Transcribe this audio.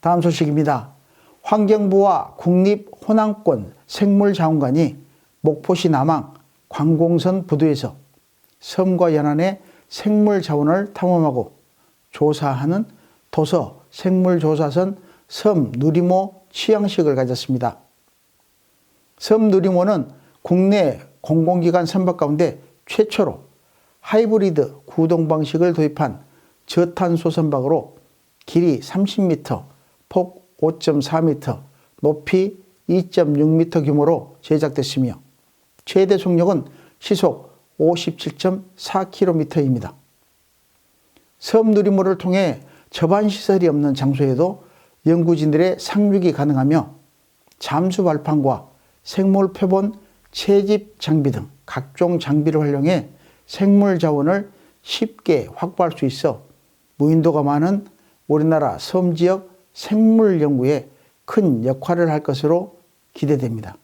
다음 소식입니다. 환경부와 국립호남권 생물자원관이 목포시 남항 관공선 부두에서 섬과 연안의 생물자원을 탐험하고 조사하는 도서 생물조사선 섬 누리모 취향식을 가졌습니다. 섬 누리모는 국내 공공기관 선박 가운데 최초로 하이브리드 구동 방식을 도입한 저탄소 선박으로 길이 30m, 폭 5.4m, 높이 2.6m 규모로 제작됐으며 최대 속력은 시속 57.4km입니다. 섬 누리모를 통해 접안 시설이 없는 장소에도 연구진들의 상륙이 가능하며 잠수 발판과 생물 표본 채집 장비 등 각종 장비를 활용해 생물 자원을 쉽게 확보할 수 있어 무인도가 많은 우리나라 섬 지역 생물 연구에 큰 역할을 할 것으로 기대됩니다.